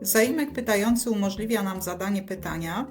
Zaimek pytający umożliwia nam zadanie pytania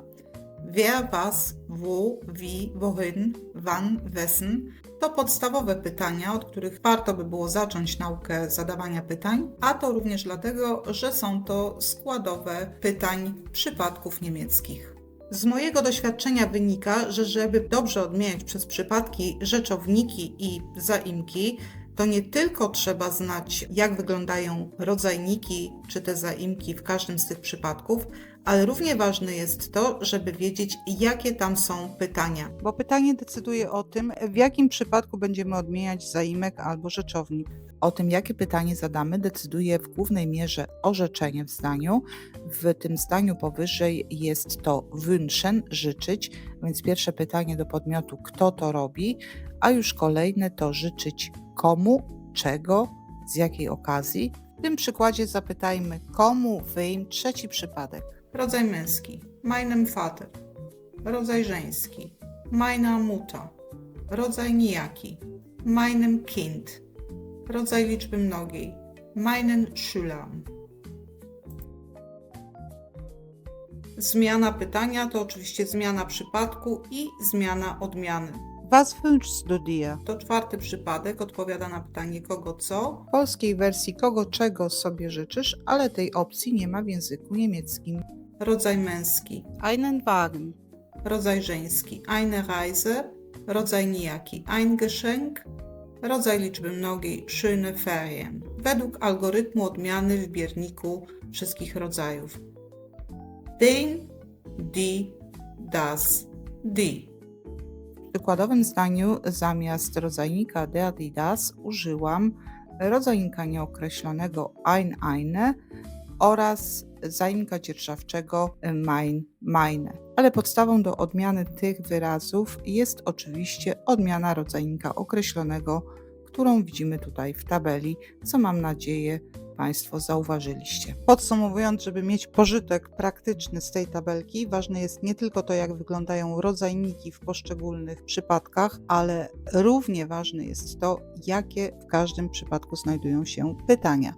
wer, was, wo, wie, wohin, wann, wessen. To podstawowe pytania, od których warto by było zacząć naukę zadawania pytań, a to również dlatego, że są to składowe pytań przypadków niemieckich. Z mojego doświadczenia wynika, że żeby dobrze odmieniać przez przypadki rzeczowniki i zaimki, to nie tylko trzeba znać, jak wyglądają rodzajniki czy te zaimki w każdym z tych przypadków, ale równie ważne jest to, żeby wiedzieć, jakie tam są pytania. Bo pytanie decyduje o tym, w jakim przypadku będziemy odmieniać zaimek albo rzeczownik. O tym, jakie pytanie zadamy, decyduje w głównej mierze orzeczenie w zdaniu. W tym zdaniu powyżej jest to wünschen, życzyć, więc pierwsze pytanie do podmiotu, kto to robi, a już kolejne to życzyć komu, czego, z jakiej okazji. W tym przykładzie zapytajmy komu, wem, trzeci przypadek. Rodzaj męski, meinem Vater. Rodzaj żeński, meiner Mutter. Rodzaj nijaki, meinem Kind. Rodzaj liczby mnogiej, meinen Schülern. Zmiana pytania to oczywiście zmiana przypadku i zmiana odmiany. Was wünschst du dir? To czwarty przypadek, odpowiada na pytanie kogo co. W polskiej wersji kogo czego sobie życzysz, ale tej opcji nie ma w języku niemieckim. Rodzaj męski. Einen Wagen. Rodzaj żeński. Eine Reise. Rodzaj nijaki. Ein Geschenk. Rodzaj liczby mnogiej. Schöne Ferien. Według algorytmu odmiany w bierniku wszystkich rodzajów. Den, die, das, die. W przykładowym zdaniu zamiast rodzajnika der, die, das użyłam rodzajnika nieokreślonego ein, eine oraz zaimka dzierżawczego mein, meine. Ale podstawą do odmiany tych wyrazów jest oczywiście odmiana rodzajnika określonego, którą widzimy tutaj w tabeli, co mam nadzieję Państwo zauważyliście. Podsumowując, żeby mieć pożytek praktyczny z tej tabelki, ważne jest nie tylko to, jak wyglądają rodzajniki w poszczególnych przypadkach, ale równie ważne jest to, jakie w każdym przypadku znajdują się pytania.